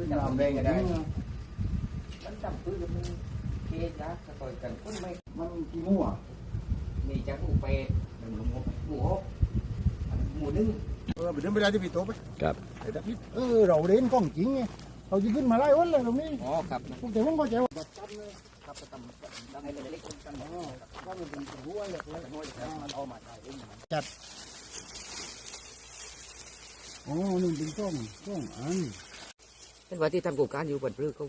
พื้นน้ำน้ำแดแดงงก็ก็ได้ได้ มันจำพื้นมันเคจ้ะสะต่อยกันคนไม่มันกี่มั่วมีจังหมูเป็ดหนึ่งหมูหมูหกหมูนึ่งเออไปเดินไปได้ที่ปิดโต๊ะไปครับไอ้ตะพิษเออเราเล่นกล้องจริงไงเราจะขึ้นมาไล่วันเลยตรงนี้อ๋อครับพวกแต่ผมก็จะว่าบัดตันเลยครับตำตำให้เล็กๆกันอ๋อก็มันเป็นหัวเหล็กเลยน้อยครับมันเอามาใส่เองอ๋อนี่เป็นกล้องกล้องอัน เป็นว่าที่ทำโครงการอยู่บนพื้นเขา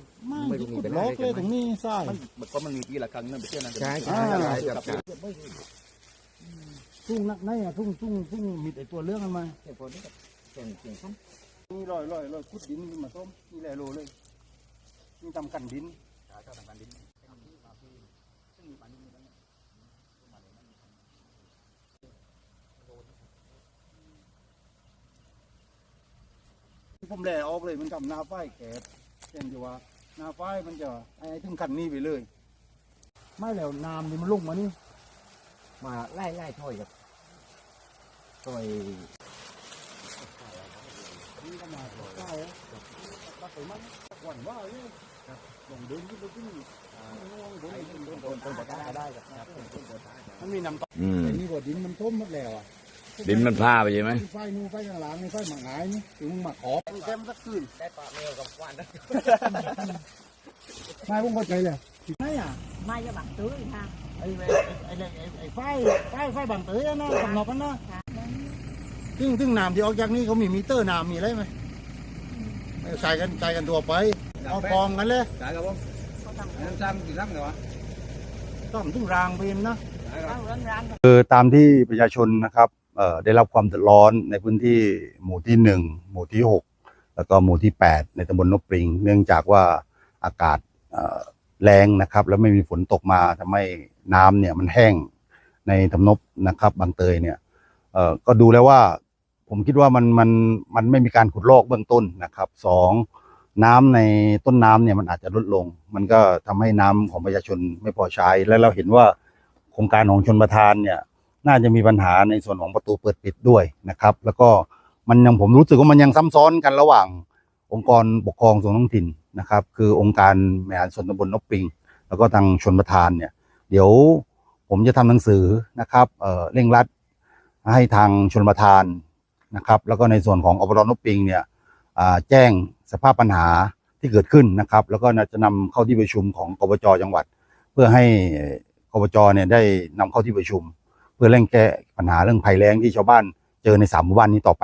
ไม่รู้มีกเป็ดนล็อกอะไรกันไหมเลยตรงนี้ใช่มันก็มันมีปีละครั้งนั่นไปเที่ยวนั่นใช่ใช่อ่าใช่ครับทุ่งนักในอะทุ่งทุ่งทุ่งมีแต่ตัวเรื่องกันมาเดี๋ยวคนนี้เก่งเก่งขั้นนี่ลอยลอยลอยขุดดินขึ้นมาต้มนี่แหละโลเลยนี่ทำกันดิน ผมแหล่ออกเลยมันทำหน้าฝ้ายแกบเช่นที่ว่าหน้าฝ้ายมันจะไอ้ถึงคันนี้ไปเลย ไม่แล้วน้ำนี่มันลงมานี่มาไล่ไล่ถอยกับถอยนี่ก็มาใกล้แล้วก็ไปมันหวั่นว่าเลยลงเดินขึ้นไปขึ้นต้นต้นต้นต้นได้ได้ครับต้นต้นได้มันมีน้ำตกอืมแต่นี่ว่ดินมันท่มหมดแล้วอะ ดินมันพาไปใช่ไหมไฟนู่นไฟข้างหลังนี่ไฟหมักหายนี่ถึงหมักขอบแก้มสักคืนได้ปลาเมลกับวานนะไม่ผมเข้าใจเลยไม่อะ mai cho bạn tưới ha ไอ้ไอ้ไอ้ไอ้ไอ้ไฟไฟไฟบางเตยอะนะบางนอกกันนะซึ่งซึ่งน้ำที่ออกจากนี่เขามีมิเตอร์น้ำมีอะไรไหมใส่กันใส่กันตัวไปเอากองกันเลยใช่ครับผม có thằng น้ำซ้ำกี่ซ้ำเหรอวะต้องถึงรางไปนะ rau rán rán คือตามที่ประชาชนนะครับเอ่อ ได้รับความเดือดร้อนในพื้นที่หมู่ที่หนึ่งหมู่ที่หกแล้วก็หมู่ที่แปดในตำบลนบปริง เนื่องจากว่าอากาศเอ่อแรงนะครับ แล้วไม่มีฝนตกมาทำให้น้ำเนี่ยมันแห้งในทำนบนะครับบางเตยเนี่ยเอ่อก็ดูแล้วว่าผมคิดว่ามันมันมันไม่มีการขุดลอกเบื้องต้นนะครับสองน้ำในต้นน้ำเนี่ยมันอาจจะลดลง มันก็ทำให้น้ำของประชาชนไม่พอใช้ และเราเห็นว่าโครงการของชนประทานเนี่ย น่าจะมีปัญหาในส่วนของประตูเปิดปิดด้วยนะครับ แล้วก็มันยังผมรู้สึกว่ามันยังซ้ำซ้อนกันระหว่างองค์กรปกครองส่วนท้องถิ่นนะครับ คือองค์การบริหารส่วนตำบลนบปิง แล้วก็ทางชนประทานเนี่ย เดี๋ยวผมจะทำหนังสือนะครับเเร่งรัดให้ทางชนประทานนะครับ แล้วก็ในส่วนของอบตนบปิงเนี่ยแจ้งสภาพปัญหาที่เกิดขึ้นนะครับ แล้วก็จะนำเข้าที่ประชุมของกบจจังหวัด เพื่อให้กบจเนี่ยได้นำเข้าที่ประชุม พื่อเร่งแก้ปัญหาเรื่องภัยแล้งที่ชาวบ้านเจอในสามหมู่บ้านนี้ต่อไป